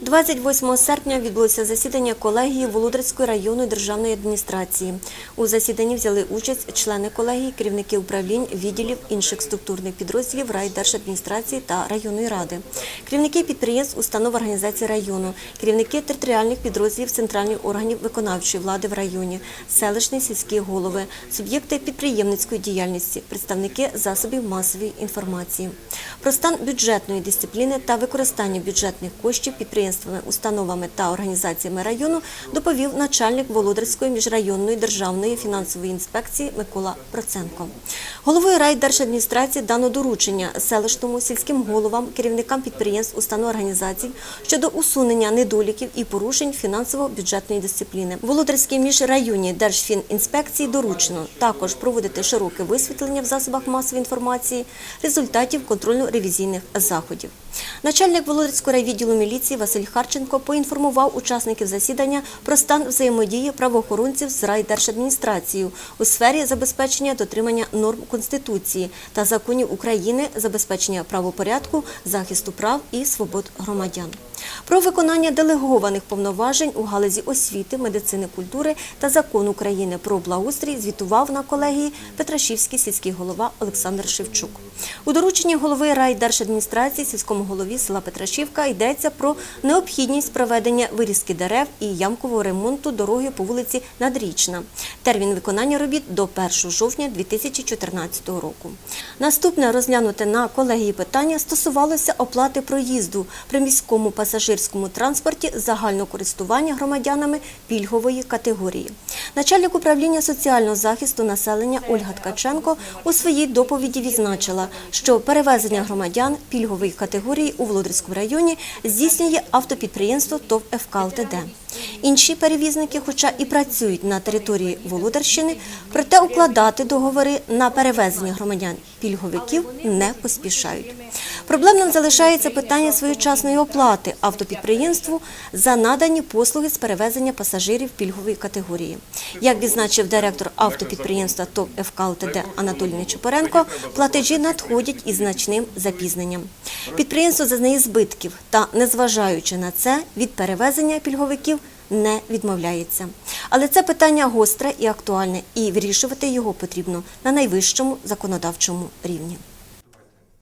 28 серпня відбулося засідання колегії Володарської районної державної адміністрації. У засіданні взяли участь члени колегії, керівники управлінь, відділів інших структурних підрозділів райдержадміністрації та районної ради, керівники підприємств, установ організації району, керівники територіальних підрозділів центральних органів виконавчої влади в районі, селищні сільські голови, суб'єкти підприємницької діяльності, представники засобів масової інформації. Про стан бюджетної дисципліни та використання бюджетних коштів підприємствами, установами та організаціями району доповів начальник Володарської міжрайонної державної фінансової інспекції Микола Проценко. Головою райдержадміністрації дано доручення селищному сільським головам, керівникам підприємств, установ організацій щодо усунення недоліків і порушень фінансово-бюджетної дисципліни. Володарській міжрайонній держфінінспекції доручено також проводити широке висвітлення в засобах масової інформації результатів контрольно-ревізійних заходів. Начальник Володарського райвідділу міліції Василь Харченко поінформував учасників засідання про стан взаємодії правоохоронців з райдержадміністрацією у сфері забезпечення дотримання норм Конституції та законів України, забезпечення правопорядку, захисту прав і свобод громадян. Про виконання делегованих повноважень у галузі освіти, медицини, культури та закон України про благоустрій звітував на колегії Петрашівський сільський голова Олександр Шевчук. У дорученні голови райдержадміністрації сільському голові села Петрашівка йдеться про необхідність проведення вирізки дерев і ямкового ремонту дороги по вулиці Надрічна. Термін виконання робіт до 1 жовтня 2014 року. Наступне розглянуте на колегії питання стосувалося оплати проїзду при міському пасажирському транспорті загального користування громадянами пільгової категорії. Начальник управління соціального захисту населення Ольга Ткаченко у своїй доповіді відзначила, що перевезення громадян пільгової категорії у Володарському районі здійснює автопідприємство ТОВ ФК ЛТД. Інші перевізники, хоча і працюють на території Володарщини, проте укладати договори на перевезення громадян пільговиків не поспішають. Проблемним залишається питання своєчасної оплати автопідприємству за надані послуги з перевезення пасажирів пільгової категорії. Як відзначив директор автопідприємства ТОП ФК ЛТД Анатолій Нечипоренко, платежі надходять із значним запізненням. Підприємство зазнає збитків та, незважаючи на це, від перевезення пільговиків не відмовляється. Але це питання гостре і актуальне, і вирішувати його потрібно на найвищому законодавчому рівні.